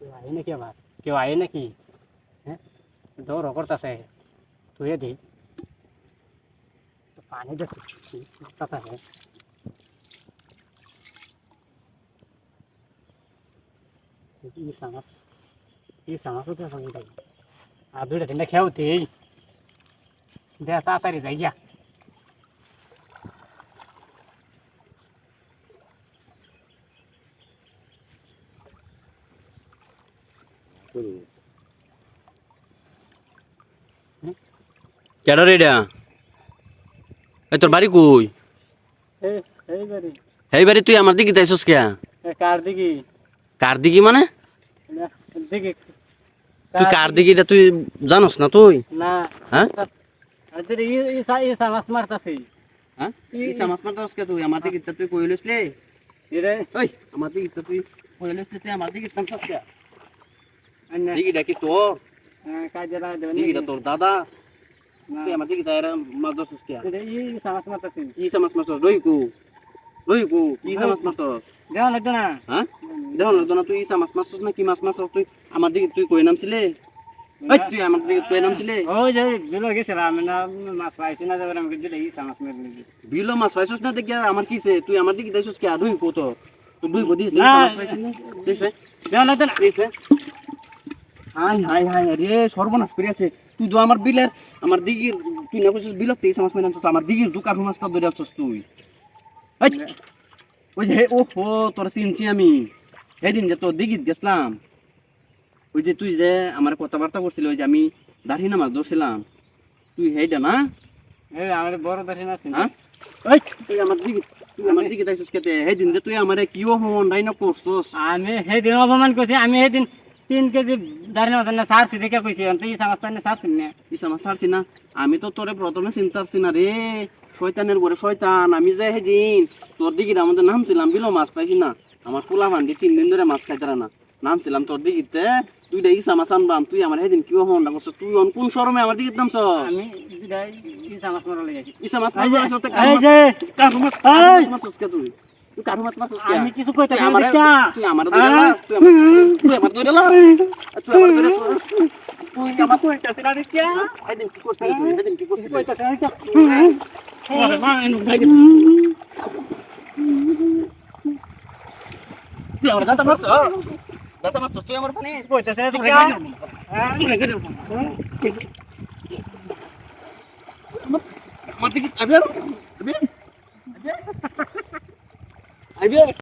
কেউ আয় নাকি আবার কেউ আয় নাকি হ্যাঁ দৌড় করতেছে তুই দি পানি দেখছিস কথা है এই সামাস এই সামাস তো সঙ্গে যাই আর দুইটা তিনটা খেয়াওতে দেখ তাড়াতাড়ি কেডা রে এটা? এই তোর বাড়ি কই? এই বাড়ি। তুই আমার দিকে যাইছস কে কার দিকে? কার দিকে মানে? দিকে। তুই কার দিকে? এটা তুই জানোস না তুই? না। হ্যাঁ? হ্যাঁ? আমার দিকে তুই কই লইছলে? আমার দিকে তুই কই আমার দিকে তামসাস কে তোর দিকে তোর দাদা আমার দিকে তাই মাছ ধরছিস কে সামাস মারতাছে কি সমাজ মারছস রই কু রই কি সমাজ মারছস দেওয়া লাগতো না হ্যাঁ দেখো না তুই ইসা মাছ মারছস না কি মাছ মারছস তুই আমার দিকে তুই কই নামছিলে তুই আমার দিকে কই নামছিলে ওই যে বিলো গেছিলাম আমি না মাছ পাইছি না যাবার আমাকে দিলে সামাস মেরে বিলো মাছ পাইছস না দেখি আমার কিছে তুই আমার দিকে যাইছস কি আডুই কত তুই দুই গদি দিছিস না। মাছ পাইছিস না দেওয়া লাগতো না হাই হাই হাই রে সর্বনাশ আছে তুই তো আমার বিলের আমার দিকে তুই না কইছস বিলত তেইশ মাছ মাইনাছস আমার মাছটা ধরে আছস তুই। ওই যে ও হো তোর চিনছি আমি। সেদিন যে তোর দিকে গেছিলাম ওই যে তুই যে আমার কথাবার্তা করছিলি ওই যে আমি দাঁড়ি না মাছ ধরছিলাম। তুই হেইটা না? আমার বড় দাসি না হ্যাঁ? ওই তুই আমার তুই আমার দিকে যাইছস কেতে? সেদিন যে তুই আমারে করছস? আমি সেদিন অপমান করছি আমি সেদিন তিন কেজি দাঁড়িয়ে না সারছি দেখে কইছি তুই সামাস পাই সারছি না। ইস আমার ছাড়ছি না। আমি তো তোরে প্রথমে চিন্তা করছি না রে। শয়তানের ঘরে শয়তান আমি যে সেদিন তোর দিকে আমাদের নামছিলাম বিলো মাছ পাইছি না। আমার পোলা ভান্ডি তিন দিন ধরে মাছ খাইতারা না। নামছিলাম তোর দিকে তুই দেখিস মাছ আনবাম তুই আমার সেদিন কিও হন না করছিস তুই অন কোন শরমে আমার দিকে নামছস? আমি মারা ইসা মাছ তো মারছস কে তুই? তুই কারু মাছ মারছস কে আমি কিছু কইতে তুই আমার পারি তুই আমার ধরে লা তুই আমার- তুই আমার ধরে লা তুই আমার ধরে তুই আমার কইতাছি না কে সেদিন কি করছিস তুই সেদিন কি করছিস কইতাছি না কে তুই আমার দাঁতা মারছ দাঁতা মারছ তুই আমার পানি কইতাছি না তুই কে রেগে যাবি। হ্যাঁ তুই রেগে যাবি। আমার দিকে আবিয়ার আবিয়ার আবিয়ার